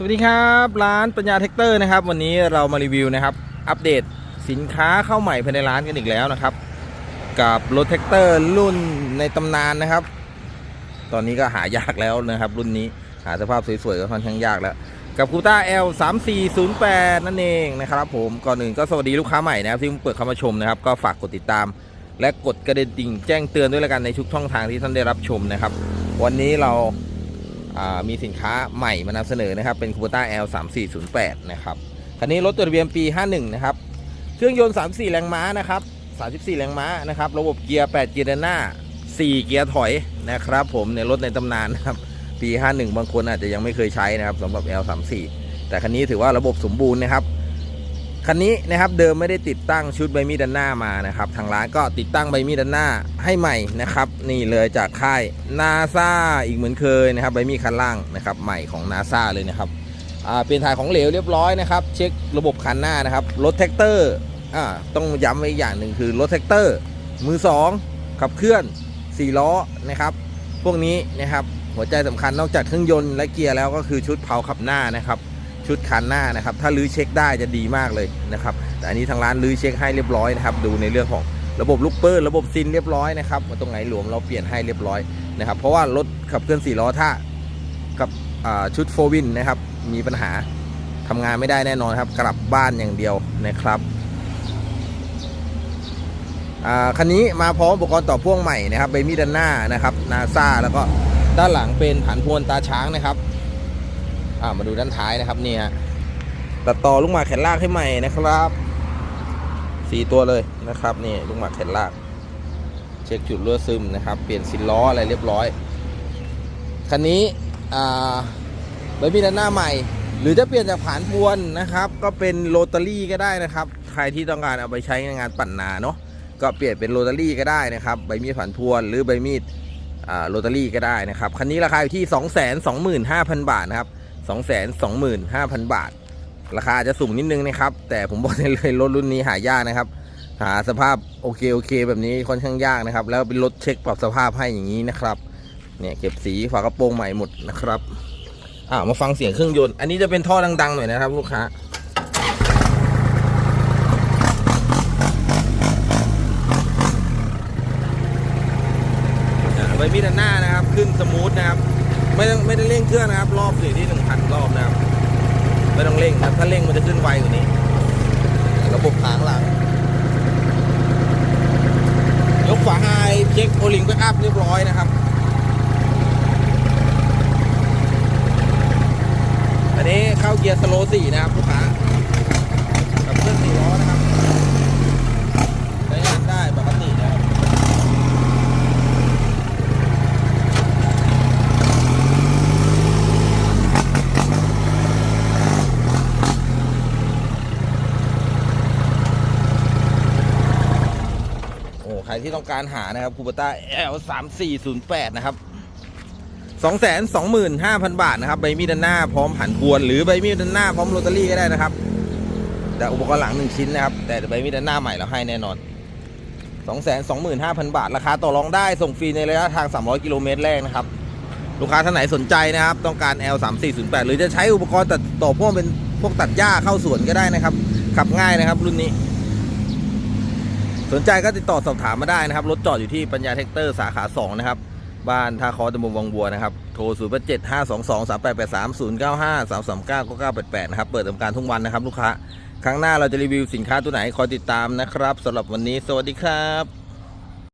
สวัสดีครับร้านปัญญาเทคเตอร์นะครับ วันนี้เรามารีวิวนะครับ อัปเดตสินค้าเข้าใหม่ภายในร้านกันอีกแล้วนะครับ กับรถแท็กเตอร์รุ่นในตำนานนะครับ ตอนนี้ก็หายากแล้วนะครับ รุ่นนี้หาสภาพสวยๆก็ค่อนข้างยากแล้ว กับคูต้า L 3 4 0 8นั่นเองนะครับ ผมก่อนอื่นก็สวัสดีลูกค้าใหม่นะครับที่เพิ่งเปิดเข้ามาชมนะครับ ก็ฝากกดติดตาม และกดกระดิ่งแจ้งเตือนด้วยละกันในทุกช่องทางที่ท่านได้รับชมนะครับ วันนี้เรา มีสินค้าใหม่มานำเสนอนะครับ เป็นคู b o t a L 3 4 0 8นะครับคันนี้รถจดทะเบียนปี 51 นะครับ เครื่องยนต์ 34 แรงม้านะครับ 34 แรงม้านะครับ ระบบเกียร์ 8 เกียร์ด้านหน้า 4 เกียร์ถอยนะครับ ผมในรถในตำนานนะครับ ปี 51 บางคนอาจจะยังไม่เคยใช้นะครับสำหรับ L 3 4แต่คันนี้ถือว่าระบบสมบูรณ์นะครับ คันนี้นะครับเดิมไม่ได้ติดตั้งชุดใบมีดด้านหน้ามานะครับทางร้านก็ติดตั้งใบมีดด้านหน้าให้ใหม่นะครับ นี่เลยจากค่ายนาซาอีกเหมือนเคยนะครับใบมีดคันล่างนะครับใหม่ของนาซาเลยนะครับเปลี่ยนถ่ายของเหลวเรียบร้อยนะครับ เช็คระบบคันหน้านะครับรถแท็กเตอร์อต้องย้ำไว้อีกอย่างหนึ่งคือรถแท็กเตอร์ มือสองขับเคลื่อน4ล้อนะครับ พวกนี้นะครับหัวใจสำคัญนอกจากเครื่องยนต์และเกียร์แล้วก็คือชุดเผาขับหน้านะครับ ชุดคันหน้านะครับ ถ้าลื้อเช็คได้จะดีมากเลยนะครับแต่อันนี้ทางร้านลื้อเช็คให้เรียบร้อยนะครับ ดูในเรื่องของระบบลูกเปอร์ระบบซินเรียบร้อยนะครับตรงไหนหลวมเราเปลี่ยนให้เรียบร้อยนะครับ เพราะว่ารถขับเคลื่อน4ล้อถ้ากับชุดโฟวินนะครับมีปัญหาทำงานไม่ได้แน่นอนครับ กลับบ้านอย่างเดียวนะครับอ่าคันนี้มาพร้อมอุปกรณ์ต่อพ่วงใหม่นะครับเบมี่ด้านหน้านะครับนาซาแล้วก็ด้านหลังเป็นผันพวนตาช้างนะครับ อ่ามาดูด้านท้ายนะครับเนี่ยตัดต่อลูกหมากแขนลากให้ใหม่นะครับสี่ตัวเลยนะครับนี่ลูกหมากแขนลาก เช็คจุดรั่วซึมนะครับ เปลี่ยนสินล้ออะไรเรียบร้อยคันนี้อ่าใบมีด้านหน้าใหม่ หรือจะเปลี่ยนจากผานพวนนะครับ ก็เป็นโรตารี่ก็ได้นะครับ ใครที่ต้องการเอาไปใช้ในงานปั่นนาเนาะก็เปลี่ยนเป็นโรตารี่ก็ได้นะครับใบมีดผานพวนหรือใบมีดโรตารี่ก็ได้นะครับ คันนี้ราคาอยู่ที่ 225,000 บาทนะครับ 225,000 บาท ราคาจะสูงนิดนึงนะครับ แต่ผมบอกได้เลยรถรุ่นนี้หายากนะครับ หาสภาพโอเคโอเค แบบนี้ค่อนข้างยากนะครับ แล้วเป็นรถเช็คปรับสภาพให้อย่างนี้นะครับ เนี่ยเก็บสีฝากระโปรงใหม่หมดนะครับอ่ามาฟังเสียงเครื่องยนต์ อันนี้จะเป็นท่อดังๆหน่อยนะครับ ลูกค้าไว้มีด้านหน้านะครับ ขึ้นสมูทนะครับ ไม่ต้องไม่ได้เร่งเครื่องนะครับ รอบอยู่ที่หนึ่งพันรอบนะครับ ไม่ต้องเร่งนะครับถ้าเร่งมันจะขึ้นไวกว่านี้ ระบบถางหลัง ยกฝาไฮเช็คโอลิงไปอัพเรียบร้อยนะครับ อันนี้เข้าเกียร์สโลสี่นะครับลูกค้ากับเครื่องสี่ล้อนะครับใช้งานได้ปกตินะครับ โอ้ใคร ที่ต้องการหานะครับคูปต้า L 3 4 0 8นะครับ225,000 บาทนะครับใบมีดด้านหน้าพร้อมผันพวน หรือใบมีดด้านหน้าพร้อมโรตารี่ก็ได้นะครับ แต่อุปกรณ์หลัง1ชิ้นนะครับ แต่ใบมีดด้านหน้าใหม่เราให้แน่นอน 225,000 บาท ราคาต่อรองได้ส่งฟรีในระยะทาง 300 กิโลเมตรแรกนะครับ ลูกค้าท่านไหนสนใจนะครับ ต้องการ L 3 4 0 8หรือจะใช้อุปกรณ์ตัดต่อพ่วงเป็นพวกตัดหญ้าเข้าสวนก็ได้นะครับ ขับง่ายนะครับรุ่นนี้ สนใจก็ติดต่อสอบถามมาได้นะครับ รถจอดอยู่ที่ปัญญาแท็กเตอร์สาขา 2 นะครับ บ้านท่าคอตำบลวังบัวนะครับ โทร 0 7 5 2 2 3 8 8 3 0 9 5 3 3 9 9 9 8 8 นะครับ เปิดทำการทุกวันนะครับลูกค้า ครั้งหน้าเราจะรีวิวสินค้าตัวไหนคอยติดตามนะครับสำหรับวันนี้ สวัสดีครับ